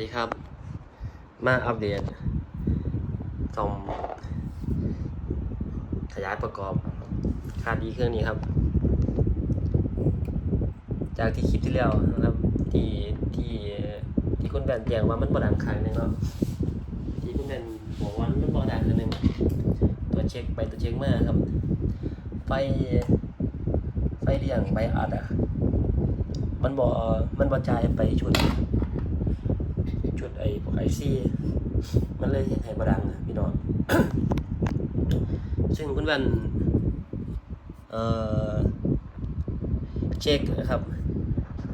ดีครับ มาอัปเดตซ่อมขยายประกอบคาดีเครื่องนี้ครับ จากที่คลิปที่แล้วนะครับ ที่ที่ที่คุณแบนแจ้งว่ามันบดังครั้งหนึงเนาะที่คุณแบนบอกว่ามันบดังครั้งหนึงตัวเช็คไปตัวเช็คมาครับ ไฟไฟเลี้ยงใบอัดอะมันบอมันบอจ่ายไปชุด ชุดไอ้พวกไอซีมันเลยเห็นให้บดังนะพี่น้อง ซึ่งคุณวันเอ่อเช็คนะครับ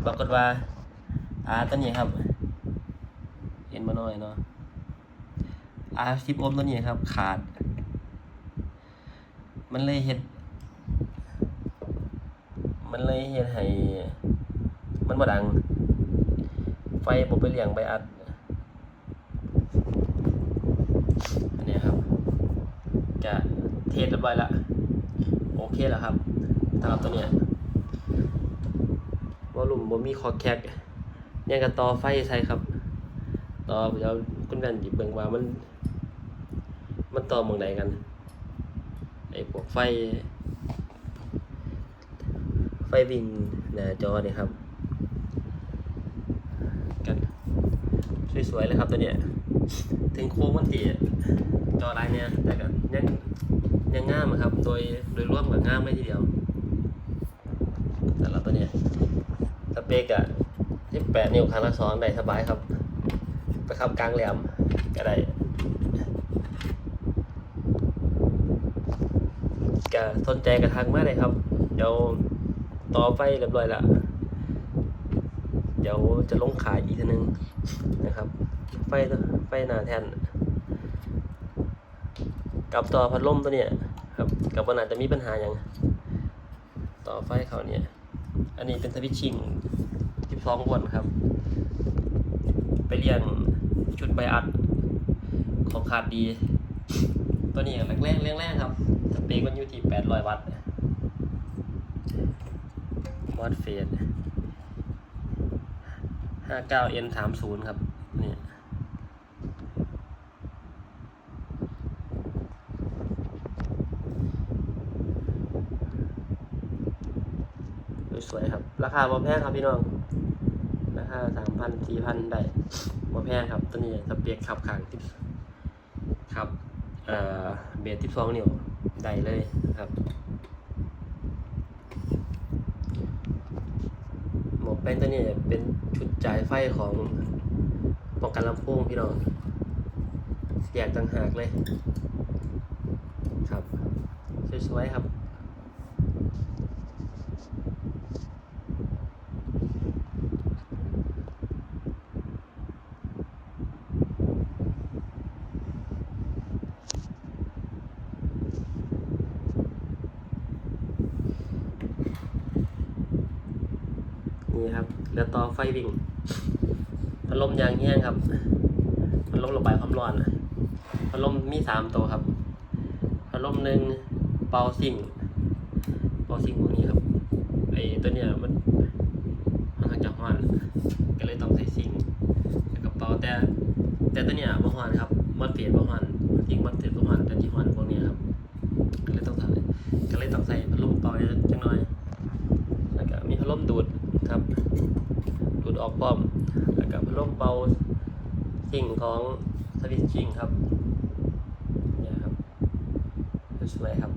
ปรากฏว่าอาตัวนี้ครับ เห็นมาหน่อยเนาะอาสิบโอมตัวนี้ครับ ขาด มันเลยเห็ด มันเลยเห็ดให้ มันบ่ดัง ไฟผมไปเลี้ยงใบอัด อันนี้ครับ จะเทสเรียบร้อยละโอเคแล้วครับสำหรับตัวเนี้ยวอลุ่มบ่มีคอแคกเนี่ยกับต่อไฟใส่ครับ ต่อเดี๋ยวคุณแว่นหยิบเบิ่งว่ามัน มันต่อหมองใดกันไอ้พวกไฟ ไฟวิ่งหน้าจอเนี่ยครับ กัน สวยๆเลยครับตัวเนี้ยถึงโค้งมันทีจอลายเนี่ยแต่ก็ยังยังง่ามครับ โดยโดยร่วมกับง่ามไม่ทีเดียวแต่ละตัวเนี้ยสเปกอะที่แปดนิ้วครั้งละสองได้สบายครับ ไปขับกลางแหลมก็ได้ก็สนใจกระทักมาเลยครับ เดี๋ยวต่อไฟเรียบร้อยและ เดี๋ยวจะลงขายอีกทีนึงนะครับ ไฟไฟหนาแทนกับต่อพัดลมตัวเนี้ยครับกับวันอาจจะมีปัญหาอย่างต่อไฟเขาเนี่ย อันนี้เป็นสวิตชิ่ง12โวลต์ครับ ไปเรียงชุดไบอัดของขาดดี ตัวนี้แรงแรงแรงแรงครับสเปคมันอยู่ที่800 วัตต์วัตต์เฟส 59N 30ครับเนี่ยสวยๆครับ ราคาบ่แพงครับพี่น้อง ราคาสามพันสี่พันได้บ่แพงครับ ตัวนี้สเปกขับขางทิปครับ เอ่อ เบสทิปสองนิ้วได้เลยครับ หมวกแป้งตัวนี้เป็นชุดจ่ายไฟของป้องกันลำโพงพี่น้องแยกต่างหากเลย ครับ สวยๆครับ นี่ครับแล้วต่อไฟวิ่งพัดลมยางแห้งครับพัดลมระบายความร้อนพัดลมมีสามตัวครับพัดลมหนึ่งเป่าสิ่งเป่าสิ่งพวกนี้ครับไอตัวเนี้ยมันค่อนข้างจะร้อนก็เลยต้องใส่สิ่งแล้วก็เป่าแต่แต่ตัวเนี้ยบ่ร้อนครับมันเปลี่ยนบ่ร้อนจริงมัน ดออกพร้อมแล้วก็พัดลมเป่าสิ่งของสวิตชิ่งครับเนี่ยครับสวยๆครับ